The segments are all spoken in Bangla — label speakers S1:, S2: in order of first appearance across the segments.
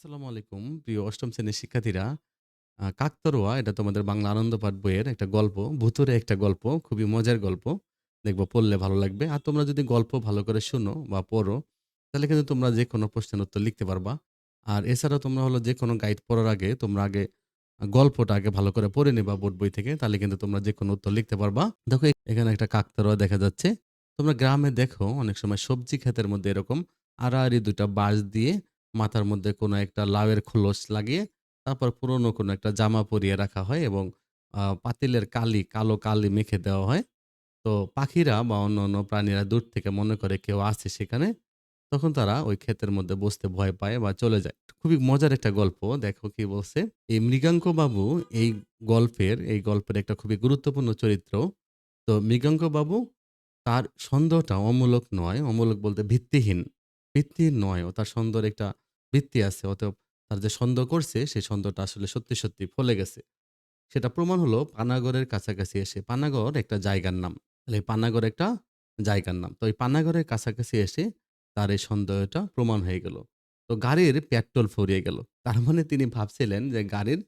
S1: আসসালামু আলাইকুম প্রিয় অষ্টম শ্রেণির শিক্ষার্থীরা আ কাকতাড়ুয়া এটা তোমাদের বাংলা আনন্দ পাঠ বইয়ের একটা গল্প। ভূতুড়ে একটা গল্প। খুবই মজার গল্প। দেখব পড়লে ভালো লাগবে। আর তোমরা যদি গল্প ভালো করে শোনো বা পড়ো, তাহলে কিন্তু তোমরা যেকোনো প্রশ্নের উত্তর লিখতে পারবা। আর এছাড়াও তোমরা হলো যেকোনো গাইড পড়ার আগে তোমরা আগে গল্পটা আগে ভালো করে পড়ে নিবা বোর্ড বই থেকে। তাহলে কিন্তু তোমরা যেকোনো উত্তর লিখতে পারবা। দেখো এখানে একটা কাকতাড়ুয়া দেখা যাচ্ছে। তোমরা গ্রামে দেখো অনেক সময় সবজি ক্ষেতের মধ্যে এরকম আড়াআড়ি ২ টা বাঁশ দিয়ে মাথার মধ্যে কোনো একটা লাউয়ের খোলস লাগিয়ে তারপর পুরনো কোনো একটা জামা পরিয়ে রাখা হয় এবং পাতিলের কালি, কালো কালি মেখে দেওয়া হয়। তো পাখিরা বা অন্য অন্য প্রাণীরা দূর থেকে মনে করে কেউ আছে সেখানে। তখন তারা ওই ক্ষেতের মধ্যে বসতে ভয় পায় বা চলে যায়। খুবই মজার একটা গল্প। দেখো কি বলছে। এই মৃগাঙ্ক বাবু এই গল্পের এই গল্পের একটা খুবই গুরুত্বপূর্ণ চরিত্র। তো মৃগাঙ্ক বাবু তার সন্দেহটা অমূলক নয়। অমূলক বলতে ভিত্তিহীন। ভিত্তিহীন নয়। ও তার সন্দেহের একটা ভিত্তি আছে। অতএব তার যে সন্দেহ করছে সেই সন্দেহটা আসলে সত্যি, সত্যি ফলে গেছে। সেটা প্রমাণ হলো পানাগড়ের কাছাকাছি এসে। পানাগড় একটা জায়গার নাম। তাহলে এই পানাগড় একটা জায়গার নাম। তো এই পানাগড়ের কাছাকাছি এসে তার এই সন্দেহটা প্রমাণ হয়ে গেল। তো গাড়ির পেট্রোল ফুরিয়ে গেল। তার মানে তিনি ভাবছিলেন যে গাড়ির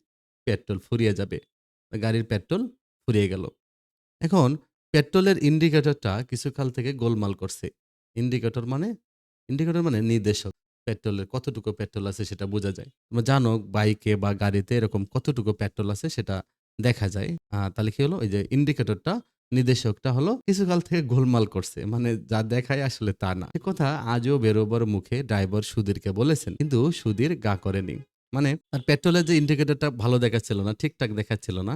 S1: পেট্রোল ফুরিয়ে যাবে। গাড়ির পেট্রোল ফুরিয়ে গেল। এখন পেট্রোলের ইন্ডিকেটরটা কিছুকাল থেকে গোলমাল করছে। ইন্ডিকেটর মানে? ইন্ডিকেটর মানে নির্দেশক। পেট্রোলের কতটুকু পেট্রোল আছে সেটা বোঝা যায়। তোমরা জানো বাইকে বা গাড়িতে এরকম কতটুকু পেট্রোল আছে সেটা দেখা যায়। তাহলে কি হলো? ওই যে ইন্ডিকেটরটা নির্দেশকটা হলো কিছুকাল থেকে গোলমাল করছে। মানে যা দেখায় আসলে তা না। কথা আজও বেরোবার মুখে ড্রাইভার সুধীরকে বলেছেন। কিন্তু সুধীর গা করেনি। মানে তার পেট্রোলের যে ইন্ডিকেটরটা ভালো দেখাচ্ছিল না, ঠিকঠাক দেখাচ্ছিল না।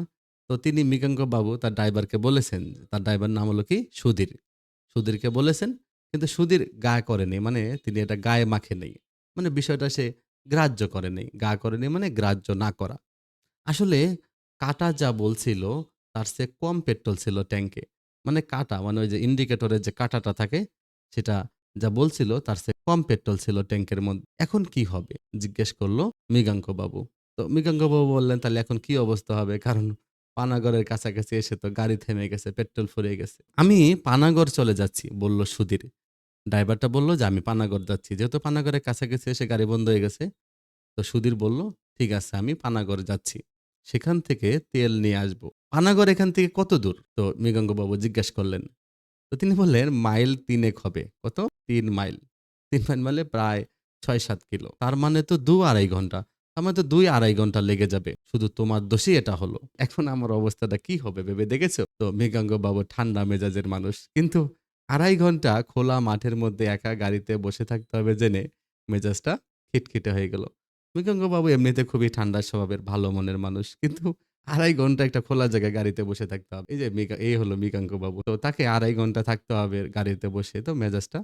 S1: তো তিনি মৃগাঙ্ক বাবু তার ড্রাইভারকে বলেছেন। তার ড্রাইভার নাম হলো কি? সুধীর। সুধীরকে বলেছেন। কিন্তু সুধীর গা করেনি। মানে তিনি এটা গায়ে মাখে নেই মানে বিষয়টা সে গ্রাহ্য করে নাই। গা করেনি মানে গ্রাহ্য না করা। আসলে কাঁটা যা বলছিল তার চেয়ে কম পেট্রোল ছিল ট্যাঙ্কে। মানে কাঁটা মানে ওই যে ইন্ডিকেটরের যে কাঁটাটা থাকে সেটা যা বলছিল তার চেয়ে কম পেট্রোল ছিল ট্যাঙ্কের মধ্যে। এখন কি হবে? জিজ্ঞেস করল বাবু। তো বাবু বললেন তাহলে এখন কি অবস্থা হবে? কারণ পানাগড়ের কাছাকাছি এসে তো গাড়ি থেমে গেছে, পেট্রোল ফুরিয়ে গেছে। আমি পানাগড় চলে যাচ্ছি বলল সুধীর। ড্রাইভারটা বলল যে আমি পানাগড় যাচ্ছি। যেহেতু পানাগড়ের কাছাকাছি এসে গাড়ি বন্ধ হয়ে গেছে তো সুধীর বলল, "ঠিক আছে আমি পানাগড় যাচ্ছি। সেখান থেকে তেল নিয়ে আসব।" পানাগড় এখান থেকে কত দূর? তো মৃগাঙ্কবাবু জিজ্ঞেস করলেন। তো তিনি বললেন, "মাইল ৩ এক হবে।" কত? তিন মাইল। তিন মাইল মানে প্রায় ৬-৭ কিলো। তার মানে তো ২-২.৫ ঘণ্টা। তার মানে তো ২-২.৫ ঘণ্টা লেগে যাবে। শুধু তোমার দোষেই এটা হলো। এখন আমার অবস্থাটা কি হবে ভেবে দেখেছ? তো মৃগাঙ্কবাবু ঠান্ডা মেজাজের মানুষ। কিন্তু ২.৫ ঘণ্টা খোলা মাঠের মধ্যে একা গাড়িতে বসে থাকতে হবে জেনে মেজাজটা খিটখিটে হয়ে গেল। মৃগাঙ্কবাবু এমনিতে খুবই ঠান্ডা স্বভাবের ভালো মনের মানুষ। কিন্তু ২.৫ ঘণ্টা একটা খোলা জায়গায় গাড়িতে বসে থাকতে হবে। এই যে এই হলো মৃগাঙ্কবাবু। তো তাকে ২.৫ ঘণ্টা থাকতে হবে গাড়িতে বসে। তো মেজাজটা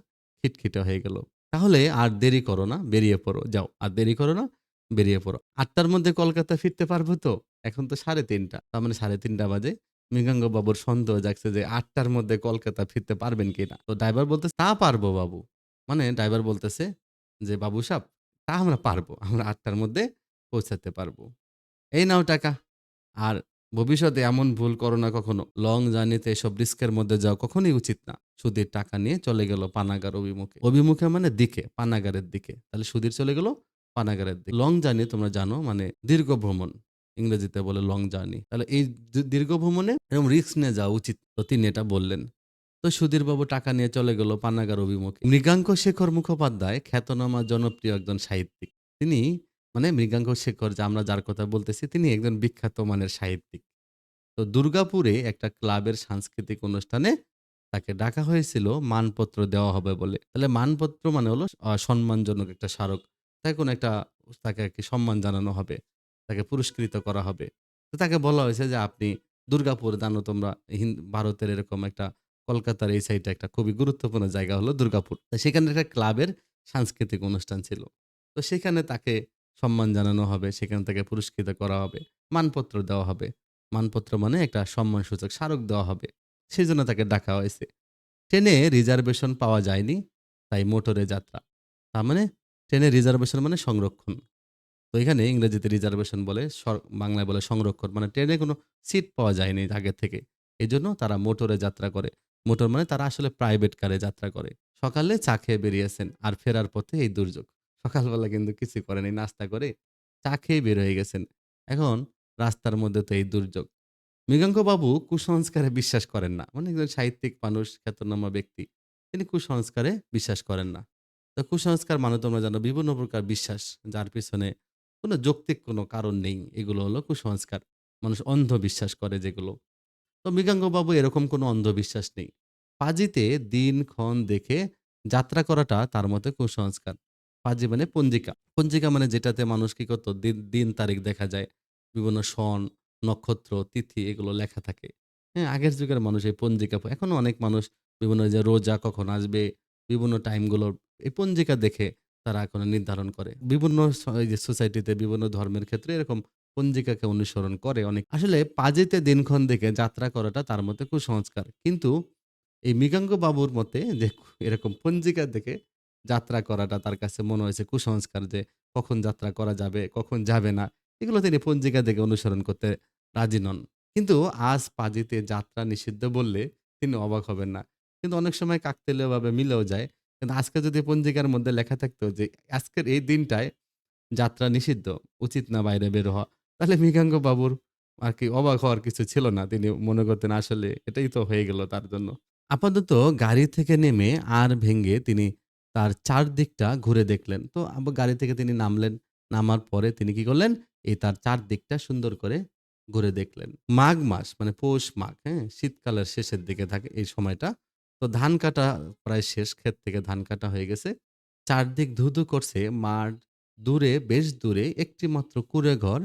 S1: খিটখিটে হয়ে গেল। তাহলে আর দেরি করো না, বেরিয়ে পড়ো। যাও। আর দেরি করো না, বেরিয়ে পড়ো। আটটার মধ্যে কলকাতা ফিরতে পারব তো? এখন তো ৩:৩০ তার মানে ৩:৩০ বাজে। মৃগাঙ্কবাবুর সন্দেহ জাগছে যে ৮ টার মধ্যে কলকাতা ফিরতে পারবেন কিনা? তো ড্রাইভার বলতেছে, "তা পারব বাবু।" মানে ড্রাইভার বলতেছে যে, "বাবু সাব তা আমরা পারব। আমরা ৮ টার মধ্যে পৌঁছাতে পারব। এই নাও টাকা। আর ভবিষ্যতে এমন ভুল করো না কখনো। লং জার্নিতে এসব রিস্কের মধ্যে যাওয়া কখনোই উচিত না। সুধীর টাকা নিয়ে চলে গেল পানাগার অভিমুখে। অভিমুখে মানে দিকে, পানাগারের দিকে। তাহলে সুধীর চলে গেল পানাগারের দিকে। লং জার্নি তোমরা জানো মানে দীর্ঘ ভ্রমণ। ইংরেজিতে বলে লং জার্নি। তাহলে এই দীর্ঘ ভ্রমণে এরকম রিস্ক নিয়ে যাওয়া উচিত। তো তিনি এটা বললেন। তো সুধীরবাবু টাকা নিয়ে চলে গেল পানাগার অভিমুখে। মৃগাঙ্ক শেখর মুখোপাধ্যায় খ্যাতনামা জনপ্রিয় একজন সাহিত্যিক। তিনি মানে মৃগাঙ্ক শেখর যে আমরা যার কথা বলতেছি, তিনি একজন বিখ্যাত মানের সাহিত্যিক। তো দুর্গাপুরে একটা ক্লাবের সাংস্কৃতিক অনুষ্ঠানে তাকে ডাকা হয়েছিল, মানপত্র দেওয়া হবে বলে। তাহলে মানপত্র মানে হলো সম্মানজনক একটা স্মারক। তাই কোনো একটা তাকে আর কি সম্মান জানানো হবে। তাকে পুরস্কৃত করা হবে। তো তাকে বলা হয়েছে যে আপনি দুর্গাপুর জানো তোমরা হিন ভারতের এরকম একটা কলকাতার এই সাইডে একটা খুবই গুরুত্বপূর্ণ জায়গা হলো দুর্গাপুর। সেখানে একটা ক্লাবের সাংস্কৃতিক অনুষ্ঠান ছিল। তো সেখানে তাকে সম্মান জানানো হবে, সেখানে তাকে পুরস্কৃত করা হবে, মানপত্র দেওয়া হবে। মানপত্র মানে একটা সম্মানসূচক স্মারক দেওয়া হবে। সেই জন্য তাকে ডাকা হয়েছে। ট্রেনে রিজার্ভেশন পাওয়া যায়নি, তাই মোটরে যাত্রা। তার মানে ট্রেনে রিজার্ভেশন মানে সংরক্ষণ। তো এখানে ইংরেজিতে রিজার্ভেশন বলে, বাংলায় বলে সংরক্ষণ। মানে ট্রেনে কোনো সিট পাওয়া যায়নি আগে থেকে। এজন্য তারা মোটরে যাত্রা করে। মোটর মানে তারা আসলে প্রাইভেট কারে যাত্রা করে। সকালে চা খেয়ে বেরিয়েছেন আর ফেরার পথে এই দুর্যোগ। সকালবেলা কিন্তু কিছু করেনি। নাস্তা করে চা খেয়ে বের হয়ে গেছেন। এখন রাস্তার মধ্যে তো এই দুর্যোগ। মৃগাঙ্কবাবু কুসংস্কারে বিশ্বাস করেন না। মানে একজন সাহিত্যিক মানুষ, খ্যাতনামা ব্যক্তি। তিনি কুসংস্কারে বিশ্বাস করেন না। তো কুসংস্কার মানে তোমরা জানো বিভিন্ন প্রকার বিশ্বাস যার পেছনে কোনো যৌক্তিক কোনো কারণ নেই। এগুলো হলো কুসংস্কার। মানুষ অন্ধ বিশ্বাস করে যেগুলো। তো মৃগাঙ্কবাবু এরকম কোনো অন্ধবিশ্বাস নেই। পাজিতে দিনক্ষণ দেখে যাত্রা করাটা তার মতে কুসংস্কার। পাজি মানে পঞ্জিকা। পঞ্জিকা মানে যেটাতে মানুষ কি করতো দিন দিন তারিখ দেখা যায়। বিভিন্ন সন, নক্ষত্র, তিথি এগুলো লেখা থাকে। হ্যাঁ? আগের যুগের মানুষ এই পঞ্জিকা প এখনও অনেক মানুষ বিভিন্ন যে রোজা কখন আসবে, বিভিন্ন টাইমগুলো এই পঞ্জিকা দেখে তারা এখনও নির্ধারণ করে। বিভিন্ন যে সোসাইটিতে বিভিন্ন ধর্মের ক্ষেত্রে এরকম পঞ্জিকাকে অনুসরণ করে অনেক। আসলে পাজিতে দিনক্ষণ দেখে যাত্রা করাটা তার মতে কুসংস্কার। কিন্তু এই মৃগাঙ্গ বাবুর মতে যে এরকম পঞ্জিকা দেখে যাত্রা করাটা তার কাছে মনে হয়েছে কুসংস্কার যে কখন যাত্রা করা যাবে, কখন যাবে না। এগুলো তিনি পঞ্জিকা দেখে অনুসরণ করতে রাজি নন। কিন্তু আজ পাজিতে যাত্রা নিষিদ্ধ বললে তিনি অবাক হবেন না। কিন্তু অনেক সময় কাকতালীয়ভাবে মিলেও যায়। কিন্তু আজকে যদি পঞ্জিকার মধ্যে লেখা থাকতো যে আজকের এই দিনটায় যাত্রা নিষিদ্ধ, উচিত না বাইরে বের হওয়া। তাহলে মৃগাঙ্গ বাবুর আর কি অবাক হওয়ার কিছু ছিল না। তিনি মনে করতেন আসলে এটাই তো হয়ে গেল তার জন্য। আপাতত গাড়ি থেকে নেমে আর ভেঙে তিনি তার চারদিকটা ঘুরে দেখলেন। তো গাড়ি থেকে তিনি নামলেন। নামার পরে তিনি কি করলেন? এই তার চারদিকটা সুন্দর করে ঘুরে দেখলেন। মাঘ মাস মানে পৌষ মাঘ, হ্যাঁ? শীতকালের শেষের দিকে থাকে এই সময়টা। তো ধান কাটা প্রায় শেষ। ক্ষেত থেকে ধান কাটা হয়ে গেছে। চারদিক ধু-ধু করছে মাঠ। দূরে, বেশ দূরে একটি মাত্র কুঁড়ে ঘর,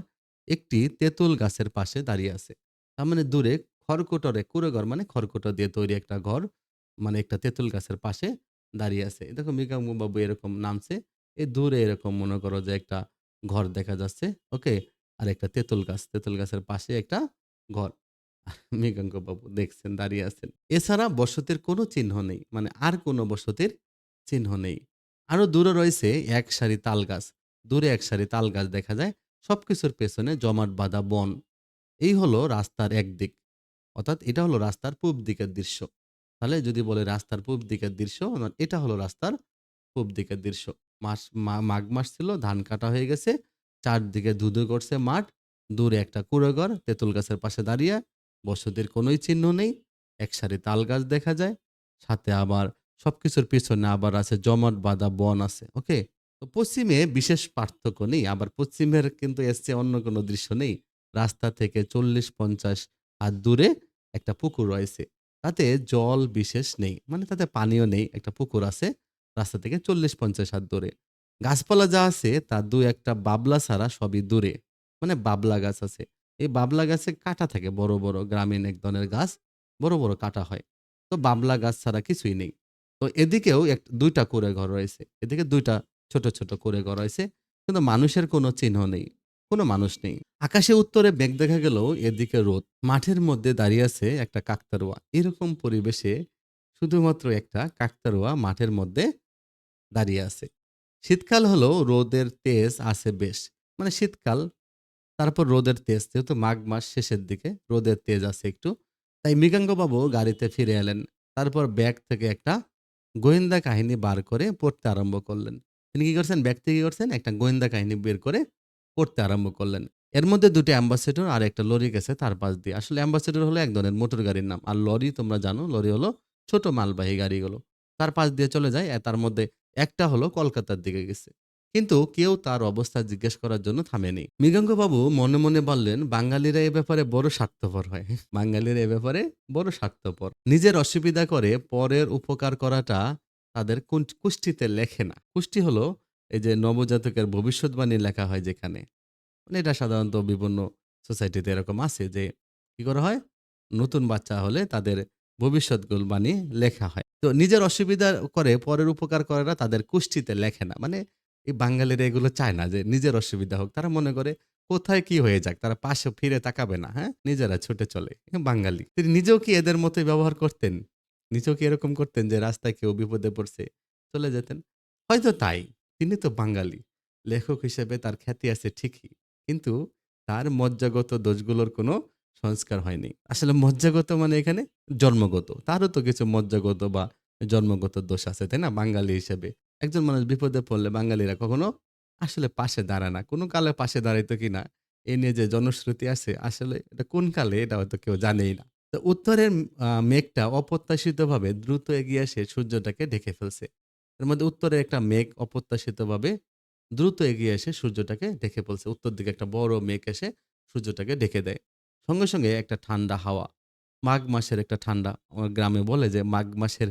S1: একটি তেঁতুল গাছের পাশে দাঁড়িয়ে আছে। তার মানে দূরে খড়কুটরে, কুঁড়ে ঘর মানে খড়কুটো দিয়ে তৈরি একটা ঘর। মানে একটা তেঁতুল গাছের পাশে দাঁড়িয়ে আছে। দেখো মৃগাঙ্কবাবু এরকম নামছে। এই দূরে এরকম মনে করো যে একটা ঘর দেখা যাচ্ছে। ওকে? আর একটা তেঁতুল গাছ। তেঁতুল গাছের পাশে একটা ঘর। মৃগাঙ্কবাবু দেখছেন দাঁড়িয়ে আছেন। এছাড়া বসতির কোনো চিহ্ন নেই। মানে আর কোনো বসতির চিহ্ন নেই। আরও দূরে রয়েছে এক সারি তাল গাছ দূরে এক সারি তাল গাছ দেখা যায়। সবকিছুর পেছনে জমাট বাঁধা বন। এই হলো রাস্তার একদিক। অর্থাৎ এটা হলো রাস্তার পূব দিকের দৃশ্য। তাহলে যদি বলে রাস্তার পূব দিকের দৃশ্য, এটা হলো রাস্তার পূব দিকের দৃশ্য। মাস মাঘ মাস ছিল, ধান কাটা হয়ে গেছে। চারদিকে ধু-ধু করছে মাঠ। দূরে একটা কুঁড়ে ঘর, তেঁতুল গাছের পাশে দাঁড়িয়ে। বসতির কোনোই চিহ্ন নেই। এক সারি তালগাছ দেখা যায়। সাথে আবার সব কিছুর পিছনে আবার আছে জমাট বাঁধা বন আছে। ওকে? তো পশ্চিমে বিশেষ পার্থক্য নেই। আবার পশ্চিমের কিন্তু চেয়ে অন্য কোনো দৃশ্য নেই। রাস্তা থেকে ৪০-৫০ হাত দূরে একটা পুকুর রয়েছে। তাতে জল বিশেষ নেই। মানে তাতে পানিও নেই। একটা পুকুর আছে। রাস্তা থেকে ৪০-৫০ হাত দূরে। গাছপালা যা আছে তা দু একটা বাবলা ছাড়া সবই দূরে। মানে বাবলা গাছ আছে। এই বাবলা গাছে কাঁটা থাকে বড়, বড় গ্রামীণ এক ধরনের গাছ। বড়, বড় কাঁটা হয়। তো বাবলা গাছ ছাড়া কিছুই নেই। তো এদিকেও এক ২ টা কুঁড়ে ঘর রয়েছে। এদিকে ২ টা ছোট, ছোট কুঁড়ে ঘর রয়েছে। কিন্তু মানুষের কোনো চিহ্ন নেই। কোনো মানুষ নেই। আকাশে উত্তরে মেঘ দেখা গেলেও এদিকে রোদ। মাঠের মধ্যে দাঁড়িয়ে আছে একটা কাকতাড়ুয়া। এরকম পরিবেশে শুধুমাত্র একটা কাকতাড়ুয়া মাঠের মধ্যে দাঁড়িয়ে আছে। শীতকাল হলো রোদের তেজ আছে বেশ। মানে শীতকাল, তারপর রোদের তেজ। যেহেতু মাঘ মাস শেষের দিকে, রোদের তেজ আছে একটু। তাই মৃগাঙ্গবাবু গাড়িতে ফিরে এলেন। তারপর ব্যাগ থেকে একটা গোয়েন্দা কাহিনী বার করে পড়তে আরম্ভ করলেন। তিনি কি করছেন? ব্যাগ থেকে কি করছেন? একটা গোয়েন্দা কাহিনী বের করে পড়তে আরম্ভ করলেন। এর মধ্যে ২ টি অ্যাম্বাসেডর আর একটা লরি গেছে তার পাশ দিয়ে। আসলে অ্যাম্বাসেডর হলো এক ধরনের মোটর গাড়ির নাম। আর লরি, তোমরা জানো, লরি হলো ছোট মালবাহী গাড়িগুলো। তার পাশ দিয়ে চলে যায়। তার মধ্যে একটা হলো কলকাতার দিকে গেছে। কিন্তু কেউ তার অবস্থা জিজ্ঞেস করার জন্য থামেনি। মৃগাঙ্গবাবু মনে, মনে বললেন, "বাঙালিরা এ ব্যাপারে বড় স্বার্থপর হয়। বাঙালিরা এ ব্যাপারে বড় স্বার্থপর। নিজের অসুবিধা করে পরের উপকার করাটা তাদের কুষ্টিতে লেখে না।" কুষ্টি হলো এই যে নবজাতকের ভবিষ্যৎবাণী লেখা হয় যেখানে। মানে এটা সাধারণত বিভিন্ন সোসাইটিতে এরকম আছে যে কি করা হয়? নতুন বাচ্চা হলে তাদের ভবিষ্যৎ ভবিষ্যৎবাণী লেখা হয়। তো নিজের অসুবিধা করে পরের উপকার করাটা তাদের কুষ্টিতে লেখে না। মানে এই বাঙালিরা এগুলো চায় না যে নিজের অসুবিধা হোক। তারা মনে করে কোথায় কি হয়ে যাক। তারা পাশে ফিরে তাকাবে না, হ্যাঁ? নিজেরা ছুটে চলে। বাঙালি। তিনি নিজেও কি এদের মতোই ব্যবহার করতেন? নিজেও কি এরকম করতেন যে রাস্তায় কেউ বিপদে পড়ছে, চলে যেতেন? হয়তো তাই। তিনি তো বাঙালি। লেখক হিসেবে তার খ্যাতি আছে ঠিকই। কিন্তু তার মজ্জাগত দোষগুলোর কোনো সংস্কার হয়নি। আসলে মজ্জাগত মানে এখানে জন্মগত। তারও তো কিছু মজ্জাগত বা জন্মগত দোষ আছে, তাই না? বাঙালি হিসেবে। একজন মানুষ বিপদে পড়লে বাঙালিরা কখনো আসলে পাশে দাঁড়ায় না। কোনো কালে পাশে দাঁড়াইতো কিনা এ নিয়ে যে জনশ্রুতি আছে আসলে এটা কোন কালে এটা হয়তো কেউ জানেই না। তো উত্তরের মেঘটা অপ্রত্যাশিতভাবে দ্রুত এগিয়ে এসে সূর্যটাকে ঢেকে ফেলছে। এর মধ্যে উত্তরে একটা মেঘ অপ্রত্যাশিতভাবে দ্রুত এগিয়ে এসে সূর্যটাকে ঢেকে ফেলছে। উত্তর দিকে একটা বড় মেঘ এসে সূর্যটাকে ঢেকে দেয়। সঙ্গে, সঙ্গে একটা ঠান্ডা হাওয়া। মাঘ মাসের একটা ঠান্ডা। আমার গ্রামে বলে যে মাঘ মাসের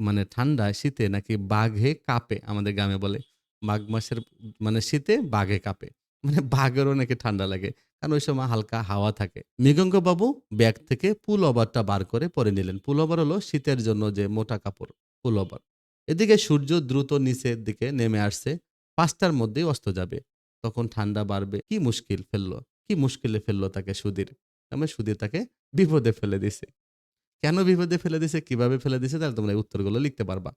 S1: মানে ঠান্ডায় শীতে নাকি বাঘে কাঁপে আমাদের গ্রামে বলে। মাঘ মাসের মানে শীতে বাঘে কাঁপে। মানে বাঘেরও নাকি ঠান্ডা লাগে। কারণ ওই সময় হালকা হাওয়া থাকে। মৃগঙ্গবাবু ব্যাগ থেকে পুল ওভারটা বার করে পরে নিলেন। পুল ওভার হলো শীতের জন্য যে মোটা কাপড় পুল ওভার এদিকে সূর্য দ্রুত নিচের দিকে নেমে আসছে। পাঁচটার মধ্যেই অস্ত যাবে। তখন ঠান্ডা বাড়বে। কি মুশকিল ফেলল? কি মুশকিলে ফেলল তাকে সুধীর? মানে সুধীর তাকে বিপদে ফেলে দিছে। কেন বিপদে ফেলে দিছে, কীভাবে ফেলে দিছে তাহলে তোমরা এই উত্তরগুলো লিখতে পারবা।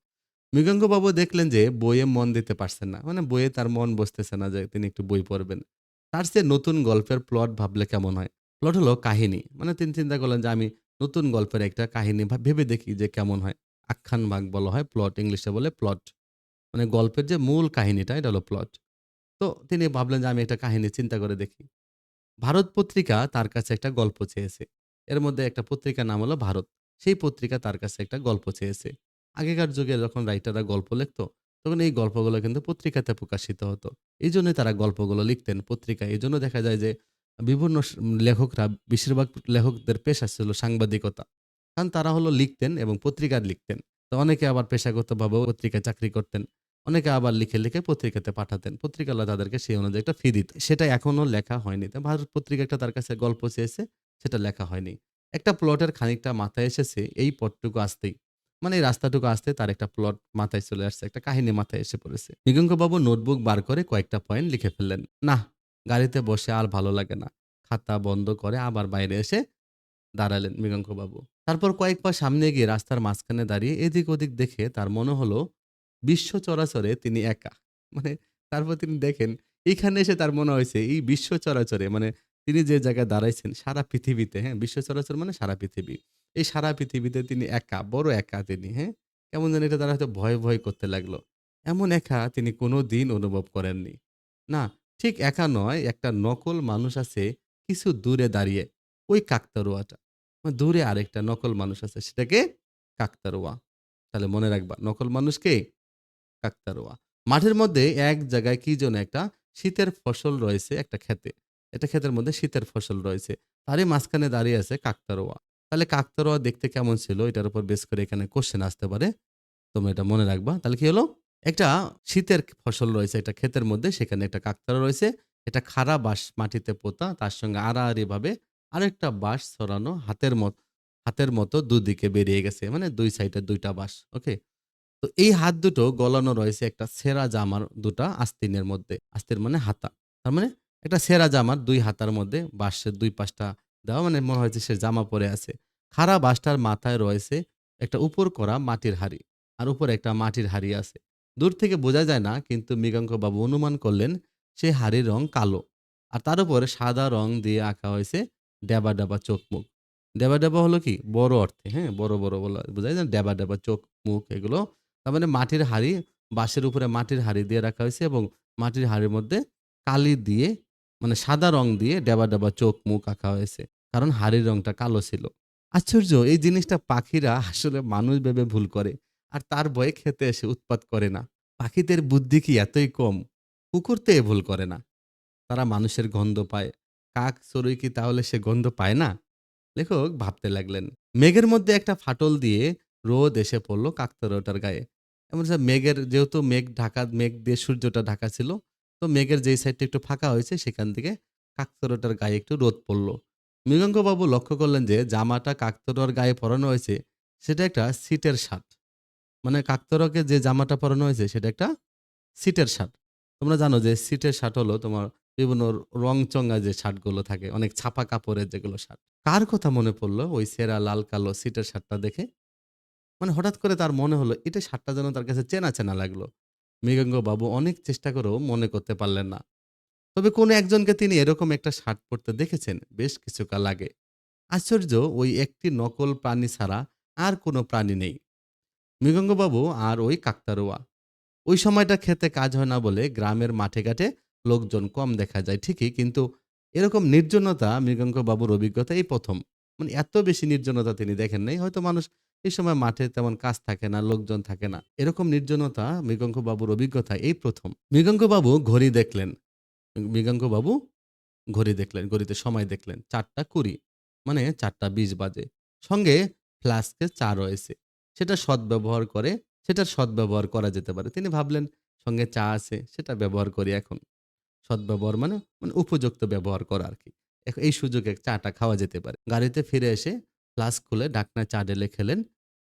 S1: মৃগাঙ্গবাবু দেখলেন যে বইয়ে মন দিতে পারছেন না। মানে বইয়ে তার মন বসতেছে না যে তিনি একটু বই পড়বেন। তার চেয়ে নতুন গল্পের প্লট ভাবলে কেমন হয়? প্লট হলো কাহিনী। মানে তিনি চিন্তা করলেন যে আমি নতুন গল্পের একটা কাহিনী ভেবে দেখি যে কেমন হয়। আখ্যান ভাগ বলা হয় প্লট ইংলিশে বলে প্লট। মানে গল্পের যে মূল কাহিনীটা এটা হলো প্লট। তো তিনি ভাবলেন যে আমি একটা কাহিনী চিন্তা করে দেখি। ভারত পত্রিকা তার কাছে একটা গল্প চেয়েছে। এর মধ্যে একটা পত্রিকার নাম হলো ভারত। সেই পত্রিকা তার কাছে একটা গল্প চেয়েছে। আগেকার যুগে যখন রাইটাররা গল্প লিখত, তখন এই গল্পগুলো কিন্তু পত্রিকাতে প্রকাশিত হতো। এইজন্যই তারা গল্পগুলো লিখতেন পত্রিকায়। জন্য দেখা যায় যে বিভিন্ন লেখকরা বেশিরভাগ লেখকদের পেশা ছিল সাংবাদিকতা। কারণ তারা হলো লিখতেন এবং পত্রিকায় লিখতেন। তো অনেকে আবার পেশাগতভাবে পত্রিকায় চাকরি করতেন। অনেকে আবার লিখে, লিখে পত্রিকাতে পাঠাতেন। পত্রিকাওয়ালা তাদেরকে সেই অনুযায়ী একটা ফি দিত। সেটা এখনও লেখা হয়নি। তো ভারত পত্রিকা একটা তার কাছে গল্প চেয়েছে, সেটা লেখা হয়নি। একটা প্লটের খানিকটা মাথায় এসেছে এই পথটুকু আসতেই। মানে এই রাস্তাটুকু আসতে তার একটা প্লট মাথায় চলে আসছে। একটা কাহিনী মাথায় এসে পড়েছে। মৃগাঙ্কবাবু নোটবুক বার করে কয়েকটা পয়েন্ট লিখে ফেললেন। নাহ, গাড়িতে বসে আর ভালো লাগে না। খাতা বন্ধ করে আবার বাইরে এসে দাঁড়ালেন মৃগাঙ্কবাবু। তারপর কয়েক পা সামনে গিয়ে রাস্তার মাঝখানে দাঁড়িয়ে এদিক ওদিক দেখে তার মনে হলো বিশ্ব চরাচরে তিনি একা। মানে তারপর তিনি দেখেন এইখানে এসে তার মনে হয়েছে এই বিশ্ব চরাচরে মানে তিনি যে জায়গায় দাঁড়াইছেন সারা পৃথিবীতে, হ্যাঁ? বিশ্ব চরাচর মানে সারা পৃথিবী। এই সারা পৃথিবীতে তিনি একা, বড় একা তিনি, হ্যাঁ? কেমন জানি এটা তার হয়তো ভয়, ভয় করতে লাগল। এমন একা তিনি কোনোদিন অনুভব করেননি। না, ঠিক একা নয়, একটা নকল মানুষ আছে কিছু দূরে দাঁড়িয়ে। ওই কাকতাড়ুয়াটা। মানে দূরে আরেকটা নকল মানুষ আছে। সেটা কে? কাকতাড়ুয়া। তাহলে মনে রাখবা নকল মানুষ কে? কাকতাড়ুয়া। মাঠের মধ্যে এক জায়গায় কি যেন একটা শীতের ফসল রয়েছে একটা ক্ষেতে। একটা ক্ষেতের মধ্যে শীতের ফসল রয়েছে। তারই মাঝখানে দাঁড়িয়ে আছে কাকতারোয়া তাহলে কাকতারোয়া দেখতে কেমন ছিল? এটার উপর বেস করে এখানে কোশ্চেন আসতে পারে। তোমরা এটা মনে রাখবা। তাহলে কি হলো? একটা শীতের ফসল রয়েছে একটা ক্ষেতের মধ্যে, সেখানে একটা কাকতাড়ুয়া রয়েছে। এটা খাড়া বাঁশ মাটিতে পোঁতা, তার সঙ্গে আড়াআড়িভাবে আরেকটা বাঁশ ছড়ানো হাতের মত, হাতের মতো দুদিকে বেরিয়ে গেছে। মানে দুই সাইডে দুইটা বাঁশ। ওকে? তো এই হাত দুটো গলানো রয়েছে একটা সেরা জামার দুটা আস্তিনের মধ্যে। আস্তিন মানে হাতা। তার মানে একটা সেরা জামার দুই হাতার মধ্যে বাঁশের দুই পাশটা দেওয়া মানে মনে হয়েছে সে জামা পরে আছে। খাড়া বাঁশটার মাথায় রয়েছে একটা উপর করা মাটির হাঁড়ি। আর উপরে একটা মাটির হাঁড়ি আছে। দূর থেকে বোঝা যায় না কিন্তু মৃগাঙ্কবাবু অনুমান করলেন সে হাঁড়ির রং কালো। আর তার উপরে সাদা রং দিয়ে আঁকা হয়েছে ড্যাবা, ড্যাবা চোখ-মুখ। ড্যাবা, ড্যাবা হলো কি? বড় অর্থে, হ্যাঁ? বড়, বড় বলা বোঝা যায় ড্যাবা, ড্যাবা চোখ-মুখ এগুলো। তার মানে মাটির হাঁড়ি, বাঁশের উপরে মাটির হাঁড়ি দিয়ে রাখা হয়েছে এবং মাটির হাঁড়ির মধ্যে কালি দিয়ে মানে সাদা রং দিয়ে ডেবা ড্যাবা চোখ-মুখ আঁকা হয়েছে। কারণ হাড়ির রংটা কালো ছিল। আশ্চর্য এই জিনিসটা পাখিরা আসলে মানুষ ভেবে ভুল করে। আর তার ভয়ে খেতে এসে উৎপাত করে না। পাখিদের বুদ্ধি কি এতই কম? কুকুর তো এ ভুল করে না। তারা মানুষের গন্ধ পায়। কাক, চড়ুই কি তাহলে সে গন্ধ পায় না? লেখক ভাবতে লাগলেন। মেঘের মধ্যে একটা ফাটল দিয়ে রোদ এসে পড়ল কাকতাড়ুয়াটার গায়ে। এমন মেঘের যেহেতু মেঘ ঢাকা মেঘ দিয়ে সূর্যটা ঢাকা ছিল, তো মেঘের যেই সাইডটা একটু ফাঁকা হয়েছে সেখান থেকে কাকতাড়ুয়াটার গায়ে একটু রোদ পড়ল। মৃগাঙ্কবাবু লক্ষ্য করলেন যে জামাটা কাকতাড়ুয়ার গায়ে পরানো হয়েছে সেটা একটা সিটের শার্ট। মানে কাকতাড়ুয়াকে যে জামাটা পরানো হয়েছে সেটা একটা সিটের শার্ট। তোমরা জানো যে সিটের শার্ট হলো তোমার বিভিন্ন রংচঙা যে শার্টগুলো থাকে, অনেক ছাপা কাপড়ের যেগুলো শার্ট। কার কথা মনে পড়ল ওই সেরা লাল কালো সিটের শার্টটা দেখে? মানে হঠাৎ করে তার মনে হলো এটা শার্টটা যেন তার কাছে চেনা, চেনা লাগল। মৃগাঙ্কবাবু অনেক চেষ্টা করেও মনে করতে পারলেন না। তবে কোনো একজনকে তিনি এরকম একটা শার্ট পরতে দেখেছেন বেশ কিছুকাল আগে। আশ্চর্য, ওই একটি নকল প্রাণী ছাড়া আর কোনো প্রাণী নেই। মৃগঙ্গবাবু আর ওই কাকতাড়ুয়া। ওই সময়টা খেতে কাজ হয় না বলে গ্রামের মাঠে ঘাটে লোকজন কম দেখা যায়, ঠিকই, কিন্তু এরকম নির্জনতা মৃগাঙ্ক বাবুর অভিজ্ঞতা এই প্রথম মানে এত বেশি নির্জনতা তিনি দেখেন নাই, হয়তো মানুষ এই সময় মাঠে তেমন কাজ থাকে না, লোকজন থাকে না। এরকম নির্জনতা মৃগাঙ্ক বাবুর অভিজ্ঞতা এই প্রথম। মৃগাঙ্ক বাবু ঘড়ি দেখলেন। মৃগাঙ্ক বাবু ঘড়ি দেখলেন, ঘড়িতে সময় দেখলেন, চারটা কুড়ি মানে চারটা বিশ বাজে। সঙ্গে ফ্লাস্কে চা রয়েছে। সেটা সদ্ব্যবহার করে, সেটার সদ্ব্যবহার করা যেতে পারে। তিনি ভাবলেন, সঙ্গে চা আছে, সেটা ব্যবহার করি এখন। সদ্ব্যবহার মানে মানে উপযুক্ত ব্যবহার করা আর কি। এই সুযোগে চাটা খাওয়া যেতে পারে। গাড়িতে ফিরে এসে ফ্লাস্ক খুলে ডাকনা চা ঢেলে খেলেন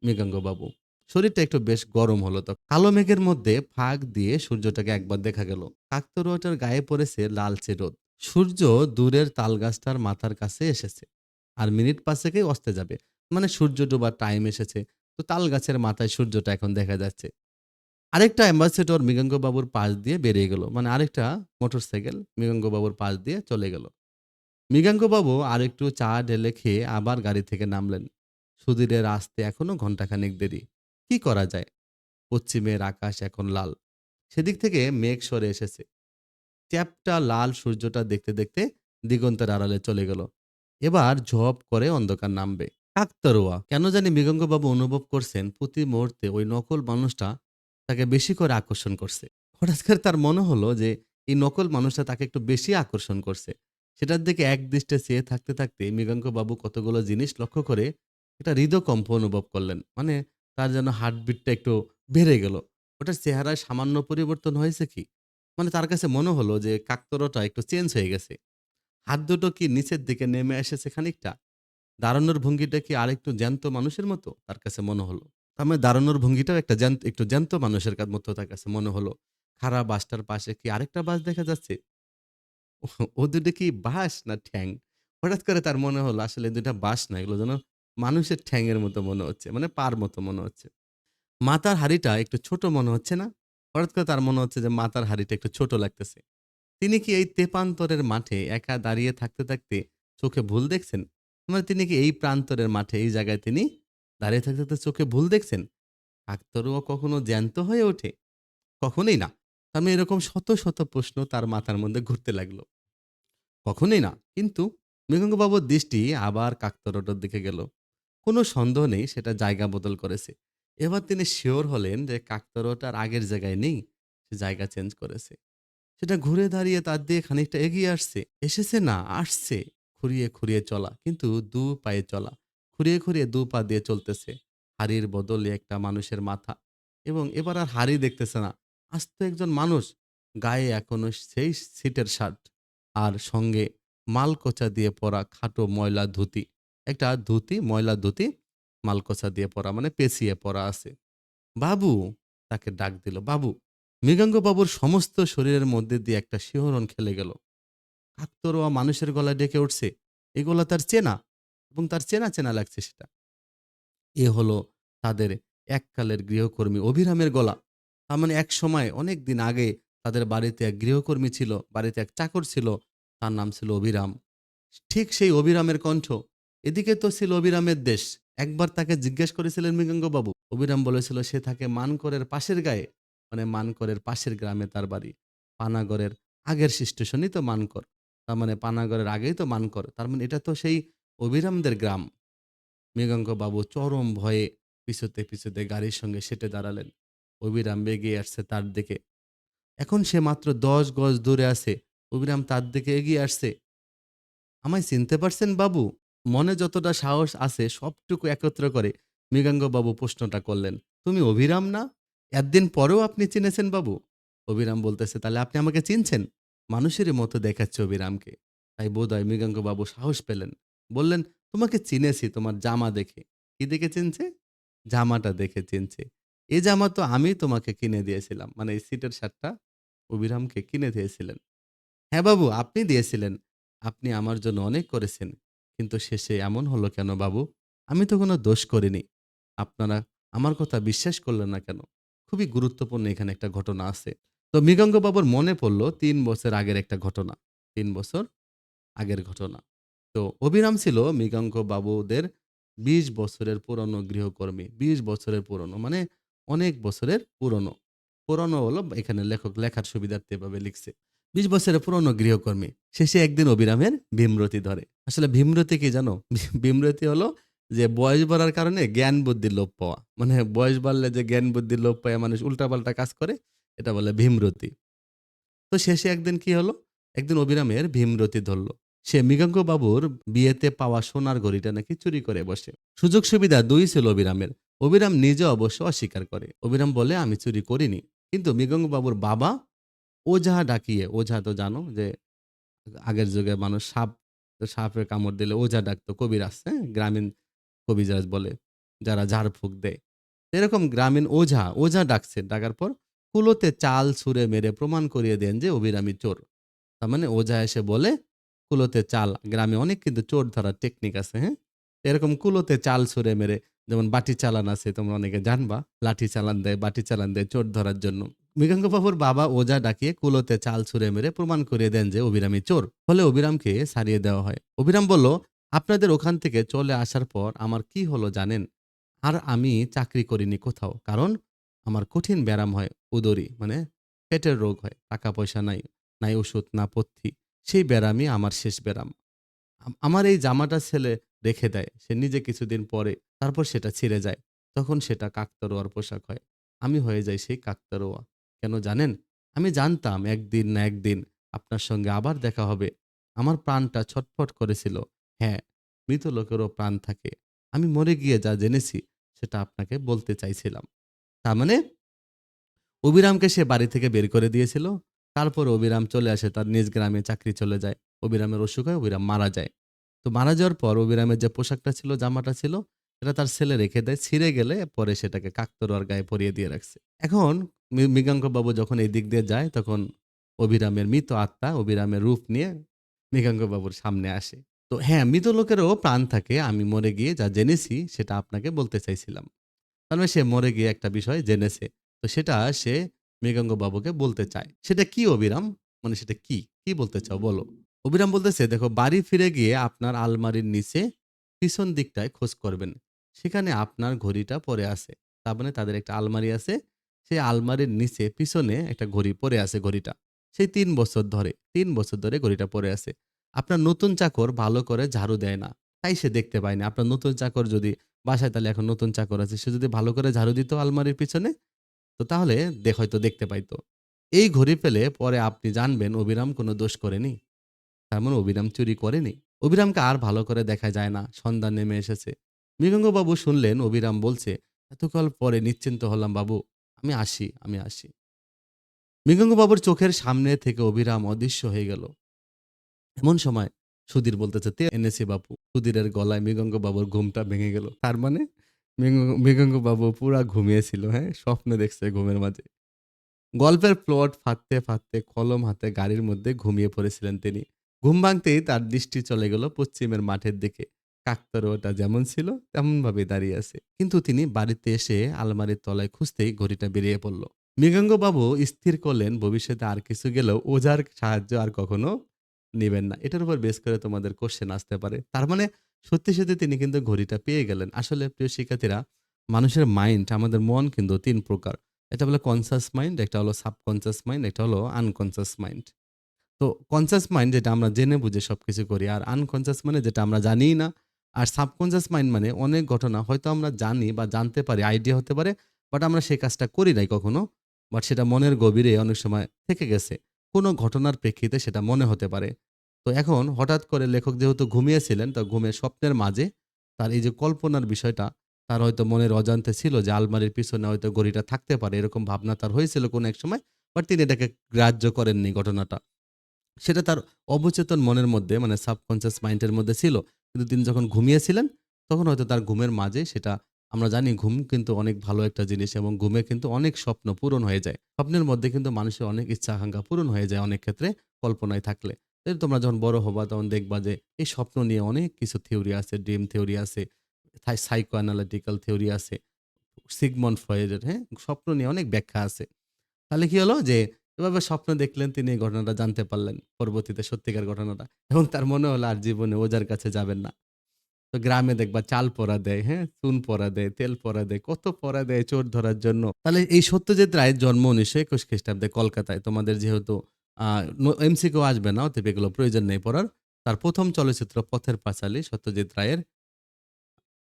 S1: মৃগাঙ্গবাবু। শরীরটা একটু বেশ গরম হলো তো। কালো মেঘের মধ্যে ফাঁক দিয়ে সূর্যটাকে একবার দেখা গেল। কাকতরুয়াটার গায়ে পড়েছে লালচে রোদ। সূর্য দূরের তালগাছটার মাথার কাছে এসেছে। আর মিনিট পাঁচেকেই অস্তে যাবে। মানে সূর্য ডোবার টাইম এসেছে। তো তাল গাছের মাথায় সূর্যটা এখন দেখা যাচ্ছে। আরেকটা অ্যাম্বাসেডর মৃগাঙ্গবাবুর পাশ দিয়ে বেরিয়ে গেল। মানে আরেকটা মোটরসাইকেল মৃগাঙ্গবাবুর পাশ দিয়ে চলে গেল। মৃগাঙ্গবাবু আরেকটু চা ঢেলে খেয়ে আবার গাড়ি থেকে নামলেন। সুধীরের আসতে এখনও ঘন্টাখানেক দেরি। কি করা যায়? পশ্চিমের আকাশ এখন লাল। সেদিক থেকে মেঘ সরে এসেছে। চ্যাপটা লাল সূর্যটা দেখতে দেখতে দিগন্তের আড়ালে চলে গেল। এবার ঝপ করে অন্ধকার নামবে। কাকতারুয়া কেন জানি মৃগঙ্গবাবু অনুভব করছেন প্রতি মুহূর্তে ওই নকল মানুষটা তাকে বেশি করে আকর্ষণ করছে। হঠাৎ করে তার মনে হলো যে এই নকল মানুষটা তাকে একটু বেশি আকর্ষণ করছে। সেটার দিকে এক দৃষ্টে চেয়ে থাকতে থাকতে মৃগাঙ্কবাবু কতগুলো জিনিস লক্ষ্য করে একটা হৃদকম্প অনুভব করলেন। মানে তার যেন হার্টবিটটা একটু বেড়ে গেল। ওটার চেহারায় সামান্য পরিবর্তন হয়েছে কি? মানে তার কাছে মনে হলো যে কাকতরটা একটু চেঞ্জ হয়ে গেছে। হাত দুটো কি নিচের দিকে নেমে এসেছে খানিকটা? দাঁড়ানোর ভঙ্গিটা কি আরেকটু জ্যান্ত মানুষের মতো? তার কাছে মনে হলো। তার মানে দাঁড়ানোর ভঙ্গিটাও একটা জ্যান্ত, একটু জ্যান্ত মানুষের মতো তার কাছে মনে হলো। খারাপ বাসটার পাশে কি আরেকটা বাস দেখা যাচ্ছে? ও- দুটো কি বাস না ঠ্যাং? হঠাৎ করে তার মনে হলো আসলে দুটা বাস না, এগুলো যেন মানুষের ঠ্যাংয়ের মতো মনে হচ্ছে মানে পার মতো মনে হচ্ছে। মাথার হাড়িটা একটু ছোট মনে হচ্ছে না? হঠাৎ করে তার মনে হচ্ছে যে মাথার হাড়িটা একটু ছোট লাগতেছে। তিনি কি এই তেপান্তরের মাঠে একা দাঁড়িয়ে থাকতে থাকতে চোখে ভুল দেখছেন? মানে তিনি কি এই প্রান্তরের মাঠে, এই জায়গায় তিনি দাঁড়িয়ে থাকতে থাকতে চোখে ভুল দেখছেন? ডাক্তারও কখনো জ্যান্ত হয়ে ওঠে? কখনোই না। তার এরকম শত শত প্রশ্ন তার মাথার মধ্যে ঘুরতে লাগল। কখনোই না। কিন্তু মৃগঙ্গবাবুর দৃষ্টি আবার কাকতরটার দিকে গেল। কোনো সন্দেহ নেই, সেটা জায়গা বদল করেছে। এবার তিনি শিওর হলেন যে কাকতরটার আগের জায়গায় নেই, সে জায়গা চেঞ্জ করেছে। সেটা ঘুরে দাঁড়িয়ে তার দিয়ে খানিকটা এগিয়ে আসছে। এসেছে না, আসছে। খুঁড়িয়ে খুঁড়িয়ে চলা, কিন্তু দু পায়ে চলা। খুঁড়িয়ে খুঁড়িয়ে দু পা দিয়ে চলতেছে। হাড়ির বদলে একটা মানুষের মাথা। এবং এবার আর হাড়ি দেখতেছে না। আস্ত একজন মানুষ। গায়ে এখনও সেই সিটের শার্ট। আর সঙ্গে মালকোচা দিয়ে পরা খাটো ময়লা ধুতি। একটা ধুতি, ময়লা ধুতি, মালকোচা দিয়ে পরা মানে পেঁচিয়ে পরা আছে। বাবু, তাকে ডাক দিল, বাবু, মৃগাঙ্গবাবুর সমস্ত শরীরের মধ্যে দিয়ে একটা শিহরণ খেলে গেল। কাকতরোয়া মানুষের গলায় ডেকে উঠছে এই গলা তার চেনা এবং তার চেনা চেনা লাগছে সেটা। এ হলো তাদের এককালের গৃহকর্মী অভিরামের গলা। তার মানে এক সময়, অনেক দিন আগে তাদের বাড়িতে এক গৃহকর্মী ছিল, বাড়িতে এক চাকর ছিল, তার নাম ছিল অভিরাম। ঠিক সেই অভিরামের কণ্ঠ, এদিকে তো ছিল অভিরামের দেশ। একবার তাকে জিজ্ঞেস করেছিলেন মৃগাঙ্গবাবু, অভিরাম বলেছিল, সে থাকে মানকরের পাশের গায়ে। মানে মানকরের পাশের গ্রামে তার বাড়ি। পানাগড়ের আগের স্টেশনই তো মানকর। তার মানে পানাগড়ের আগেই তো মানকর। তার মানে এটা তো সেই অভিরামদের গ্রাম। মৃগাঙ্ক বাবু চরম ভয়ে পিছুতে পিছুতে গাড়ির সঙ্গে সেটে দাঁড়ালেন। অভিরাম বেগে আসছে তার দিকে। এখন সে মাত্র দশ গজ দূরে আছে। অভিরাম তার দিকে এগিয়ে আসছে। আমায় চিনতে পারছেন বাবু? মনে যতটা সাহস আছে সবটুকু একত্র করে মৃগাঙ্গ বাবু প্রশ্নটা করলেন। তুমি অভিরাম না? একদিন পরেও আপনি চিনেছেন বাবু? অভিরাম বলতেছে, তাহলে আপনি আমাকে চিনছেন? মানুষেরই মতো দেখাচ্ছে অভিরামকে। তাই বোধহয় মৃগাঙ্গ বাবু সাহস পেলেন। বললেন, তোমাকে চিনেছি, তোমার জামা দেখে। কি দেখে চিনছে? জামাটা দেখে চিনছে। এই জামা তো আমি তোমাকে কিনে দিয়েছিলাম মানে এই সিটের শার্টটা। অভিরামকে কিনে দিয়েছিলেন। হ্যাঁ বাবু, আপনি দিয়েছিলেন। আপনি আমার জন্য অনেক করেছেন। কিন্তু শেষে এমন হলো কেন বাবু? আমি তো কোনো দোষ করিনি। আপনারা আমার কথা বিশ্বাস করলেন না কেন? খুবই গুরুত্বপূর্ণ এখানে একটা ঘটনা আছে। তো মৃগঙ্গ বাবুর মনে পড়ল তিন বছর আগের একটা ঘটনা, তিন বছর আগের ঘটনা। তো অভিরাম ছিল বাবুদের বিশ বছরের পুরনো গৃহকর্মী, বিশ বছরের পুরনো মানে অনেক বছরের পুরনো। পুরনো হলো, এখানে লেখক লেখার সুবিধার্থে এভাবে লিখছে। ২০ বছরের পুরনো গৃহকর্মী। শেষে একদিন অবিরামের ভীমরতি ধরে। আসলে ভীমরতি কি জানো? ভীমরতি হলো যে বয়স বাড়ার কারণে জ্ঞান বুদ্ধির লোপ পাওয়া। মানে বয়স বাড়লে যে জ্ঞান বুদ্ধির লোপ পাইয়া মানুষ উল্টাপাল্টা কাজ করে, এটা বলে ভীমরতি। তো শেষে একদিন কি হলো? একদিন অবিরামের ভীমরতি ধরল। সে মৃগাঙ্ক বাবুর বিয়েতে পাওয়া সোনার ঘড়িটা নাকি চুরি করে বসে। সুযোগ সুবিধা ২ ছিল অবিরামের। অবিরাম নিজে অবশ্য অস্বীকার করে। অবিরাম বলে, আমি চুরি করিনি। কিন্তু মৃগঙ্গবাবুর বাবা ওঝা ডাকিয়ে, ওঝা তো জানো যে আগের যুগে মানুষ সাপ সাপের কামড় দিলে ওঝা ডাকতো কবিরাজ, হ্যাঁ? গ্রামীণ কবিরাজ বলে যারা ঝাড়ফুঁক দেয়। এরকম গ্রামীণ ওঝা, ওঝা ডাকছে। ডাকার পর কুলোতে চাল ছুঁড়ে মেরে প্রমাণ করিয়ে দেন যে অবিরামই চোর। তার মানে ওঝা এসে বলে কুলোতে চাল গ্রামে অনেক কিন্তু চোর ধরার টেকনিক আছে, হ্যাঁ? এরকম কুলোতে চাল ছুঁড়ে মেরে যেমন বাটি চালান আছে তোমরা অনেকে জানবা। লাঠি চালান দেয়, বাটি চালান দেয় চোর ধরার জন্য। মৃগাঙ্গবাবুর বাবা ওজা ডাকিয়ে কুলোতে চাল ছুঁড়ে মেরে প্রমাণ করিয়ে দেন যে অবিরামই চোর। ফলে অবিরামকে সারিয়ে দেওয়া হয়। অবিরাম বলল, আপনাদের ওখান থেকে চলে আসার পর আমার কি হলো জানেন? আর আমি চাকরি করিনি কোথাও। কারণ আমার কঠিন ব্যারাম হয় উদরী মানে পেটের রোগ হয়। টাকা পয়সা নাই, নাই ওষুধ না পথ্যি। সেই ব্যারামই আমার শেষ ব্যারাম। আম আমার এই জামাটা ছেলে রেখে দেয়। সে নিজে কিছুদিন পরে তারপর সেটা ছিঁড়ে যায়। তখন সেটা কাকতাড়ুয়ার পোশাক হয়। আমি হয়ে যাই সেই কাকতাড়ুয়া। কেন জানেন? আমি জানতাম একদিন না একদিন আপনার সঙ্গে আবার দেখা হবে। আমার প্রাণটা ছটফট করেছিল। হ্যাঁ, মৃত লোকেরও প্রাণ থাকে। আমি মরে গিয়ে যা জেনেছি সেটা আপনাকে বলতে চাইছিলাম। তার মানে অবিরামকে সে বাড়ি থেকে বের করে দিয়েছিল। তারপর অবিরাম চলে আসে তার নিজ গ্রামে চাকরি চলে যায়। অবিরামের অসুখ হয়, অবিরাম মারা যায়। তো মারা যাওয়ার পর অবিরামের যে পোশাকটা ছিল, জামাটা ছিল সেটা তার ছেলে রেখে দেয়। ছিঁড়ে গেলে পরে সেটাকে কাকতাড়ুয়ার গায়ে পরিয়ে দিয়ে রাখছে। এখন মৃ মৃগাঙ্ক বাবু যখন এই দিক দিয়ে যায় তখন অবিরামের মৃত আত্মা অবিরামের রূপ নিয়ে মৃগাঙ্ক বাবুর সামনে আসে। তো হ্যাঁ, মৃত লোকেরও প্রাণ থাকে। আমি মরে গিয়ে যা জেনেছি সেটা আপনাকে বলতে চাইছিলাম। তার মানে সে মরে গিয়ে একটা বিষয় জেনেছে। তো সেটা সে মৃগাঙ্ক বাবুকে বলতে চায়। সেটা কি অবিরাম? মানে সেটা কি? কি বলতে চাও বলো? অবিরাম বলতেছে দেখো বাড়ি ফিরে গিয়ে আপনার আলমারির নিচে পিছন দিকটায় খোঁজ করবেন। সেখানে আপনার ঘড়িটা পরে আছে। তার মানে তাদের একটা আলমারি আছে। সেই আলমারির নিচে পিছনে একটা ঘড়ি পরে আছে ঘড়িটা। সেই তিন বছর ধরে, ৩ বছর ধরে ঘড়িটা পরে আছে। আপনার নতুন চাকর ভালো করে ঝাড়ু দেয় না। তাই সে দেখতে পায় না। আপনার নতুন চাকর যদি বাসায় তাহলে এখন নতুন চাকর আছে। সে যদি ভালো করে ঝাড়ু দিত আলমারির পিছনে তো তাহলে দেখ হয়তো দেখতে পাইতো। এই ঘড়ি পেলে পরে আপনি জানবেন অবিরাম কোনো দোষ করেনি। তার মানে অবিরাম চুরি করেনি। অবিরামকে আর ভালো করে দেখা যায় না। সন্ধ্যা নেমে এসেছে। মৃগাঙ্কবাবু শুনলেন অবিরাম বলছে, এতকাল পরে নিশ্চিন্ত হলাম বাবু। আমি আসি, আমি আসি। মৃগাঙ্কবাবুর চোখের সামনে থেকে অবিরাম অদৃশ্য হয়ে গেল। এমন সময় সুধীর বলতেছে, তে এনেছি বাপু। সুধীরের গলায় মৃগাঙ্কবাবুর ঘুমটা ভেঙে গেল। তার মানে মৃগ মৃগাঙ্কবাবু পুরা ঘুমিয়েছিল, হ্যাঁ? স্বপ্ন দেখছে ঘুমের মাঝে। গল্পের প্লট ফাঁদতে, ফাঁদতে কলম হাতে গাড়ির মধ্যে ঘুমিয়ে পড়েছিলেন তিনি। ঘুম ভাঙতেই তার দৃষ্টি চলে গেল পশ্চিমের মাঠের দিকে। কাকতাড়ুয়াটা যেমন ছিল তেমনভাবেই দাঁড়িয়ে আছে। কিন্তু তিনি বাড়িতে এসে আলমারির তলায় খুঁজতেই ঘড়িটা বেরিয়ে পড়ল। মৃগাঙ্গবাবু স্থির করলেন ভবিষ্যতে আর কিছু গেলেও ওঝার সাহায্য আর কখনো নেবেন না। এটার উপর বেস করে তোমাদের কোশ্চেন আসতে পারে। তার মানে সত্যি, সত্যি তিনি কিন্তু ঘড়িটা পেয়ে গেলেন। আসলে প্রিয় শিক্ষার্থীরা মানুষের মাইন্ড আমাদের মন কিন্তু তিন প্রকার। এটা বলে কনসাস মাইন্ড, একটা হলো সাবকনশাস মাইন্ড, একটা হলো আনকনশাস মাইন্ড। তো কনশাস মাইন্ড যেটা আমরা জেনে বুঝে সবকিছু করি। আর আনকনশাস মানে যেটা আমরা জানিই না। আর সাবকনশাস মাইন্ড মানে অনেক ঘটনা হয়তো আমরা জানি বা জানতে পারি, আইডিয়া হতে পারে। বাট আমরা সেই কাজটা করি নাই কখনো। বাট সেটা মনের গভীরে অনেক সময় থেকে গেছে। কোনো ঘটনার প্রেক্ষিতে সেটা মনে হতে পারে। তো এখন হঠাৎ করে লেখক যেহেতু ঘুমিয়েছিলেন, তো ঘুমের স্বপ্নের মাঝে তার এই যে কল্পনার বিষয়টা তার হয়তো মনের অজান্তে ছিল যে আলমারির পিছনে হয়তো ঘড়িটা থাকতে পারে। এরকম ভাবনা তার হয়েছিল কোনো এক সময়। বাট তিনি এটাকে গ্রাহ্য করেননি ঘটনাটা। সেটা তার অবচেতন মনের মধ্যে মানে সাবকনশাস মাইন্ড এর মধ্যে ছিল। কিন্তু তিনি যখন ঘুমিয়েছিলেন তখন হয়তো তার ঘুমের মাঝে সেটা আমরা জানি ঘুম কিন্তু অনেক ভালো একটা জিনিস এবং ঘুমে কিন্তু অনেক স্বপ্ন পূরণ হয়ে যায়। স্বপ্নের মধ্যে কিন্তু মানুষের অনেক ইচ্ছা আকাঙ্ক্ষা পূরণ হয়ে যায় অনেক ক্ষেত্রে কল্পনায় থাকলে। তোমরা যখন বড় হবা তখন দেখবা যে এই স্বপ্ন নিয়ে অনেক কিছু থিওরি আছে, ড্রিম থিওরি আছে, সাইকো অ্যানালিটিক্যাল থিওরি আছে। সিগমন্ড ফ্রয়েডের, হ্যাঁ? স্বপ্ন নিয়ে অনেক ব্যাখ্যা আছে। তাহলে কি হলো যে এভাবে স্বপ্ন দেখলেন তিনি এই ঘটনাটা জানতে পারলেন পরবর্তীতে সত্যিকার ঘটনাটা এবং তার মনে হলো আর জীবনে ওঝার কাছে যাবেন না। তো গ্রামে দেখবা চাল পরা দেয়, হ্যাঁ? চুন পরা দেয়, তেল পরা দেয়, কত পরা দেয় চোর ধরার জন্য। তাহলে এই সত্যজিৎ রায়ের জন্ম ১৯২১ খ্রিস্টাব্দে কলকাতায়। তোমাদের যেহেতু আ ন এমসিকিউ আসবে না, অতএব এগুলো প্রয়োজন নেই পড়ার। তার প্রথম চলচ্চিত্র পথের পাঁচালী সত্যজিৎ রায়ের।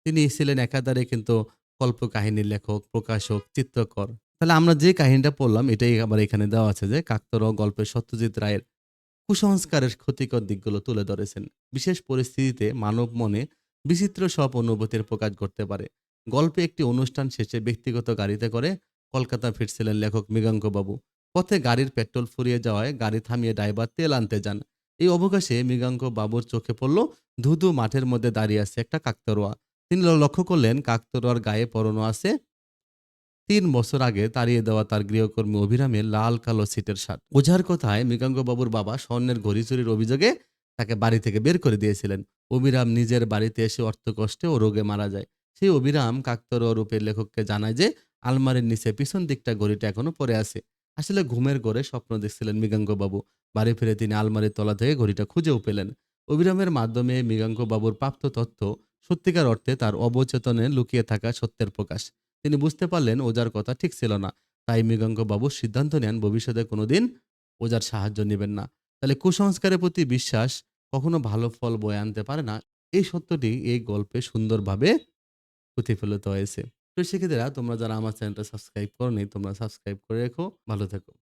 S1: তিনি ছিলেন একাধারে কিন্তু কল্পকাহিনীর লেখক, প্রকাশক, চিত্রকর। তাহলে আমরা যে কাহিনীটা পড়লাম, এটাই আবার এখানে দেওয়া আছে যে কাকতাড়ুয়া গল্পে সত্যজিৎ রায়ের কুসংস্কারের ক্ষতিকর দিকগুলো তুলে ধরেছেন। বিশেষ পরিস্থিতিতে মানব মনে বিচিত্র সব অনুভূতির প্রকাশ ঘটতে পারে। গল্পে একটি অনুষ্ঠান শেষে ব্যক্তিগত গাড়িতে করে কলকাতা ফিরছিলেন লেখক মৃগাঙ্কবাবু। পথে গাড়ির পেট্রোল ফুরিয়ে যাওয়ায় গাড়ি থামিয়ে ড্রাইভার তেল আনতে যান। এই অবকাশে মৃগাঙ্ক বাবুর চোখে পড়ল ধুধু মাঠের মধ্যে দাঁড়িয়ে আছে একটা কাকতাড়ুয়া। তিনি লক্ষ্য করলেন কাকতাড়ুয়ার গায়ে পরনে আছে ৩ বছর আগে তাড়িয়ে দেওয়া তার গৃহকর্মী অভিরামের লাল কালো সিটের শার্ট। ওঝার কথায় মৃগাঙ্কবাবুর বাবা স্বর্ণের ঘড়ি চুরির অভিযোগে তাকে বাড়ি থেকে বের করে দিয়েছিলেন। অভিরাম নিজের বাড়িতে এসে অর্থকষ্টে ও রোগে মারা যায়। সেই অবিরাম কাকতাড়ুয়া রূপের লেখককে জানায় যে, আলমারির নিচে পিছন দিকটা ঘড়িটা এখনও পড়ে আছে। আসলে ঘুমের ঘোরে স্বপ্ন দেখছিলেন মৃগাঙ্কবাবু। বাড়ি ফিরে তিনি আলমারির তলা থেকে ঘড়িটা খুঁজেও পেলেন। অবিরামের মাধ্যমে মৃগাঙ্কবাবুর প্রাপ্ত তথ্য সত্যিকার অর্থে তার অবচেতনে লুকিয়ে থাকা সত্যের প্রকাশ। তিনি বুঝতে পারলেন ওজার কথা ঠিক ছিল না। তাই মৃগাঙ্গবাবু সিদ্ধান্ত নেন ভবিষ্যতে কোনো দিন ওজার সাহায্য নেবেন না। তাহলে কুসংস্কারের প্রতি বিশ্বাস কখনো ভালো ফল বয়ে আনতে পারে না। এই সত্যটি এই গল্পে সুন্দরভাবে প্রতিফলিত হয়েছে। তো সেক্ষেত্রে তোমরা যারা আমার চ্যানেলটা সাবস্ক্রাইব করো তোমরা সাবস্ক্রাইব করে রেখো। ভালো থেকো।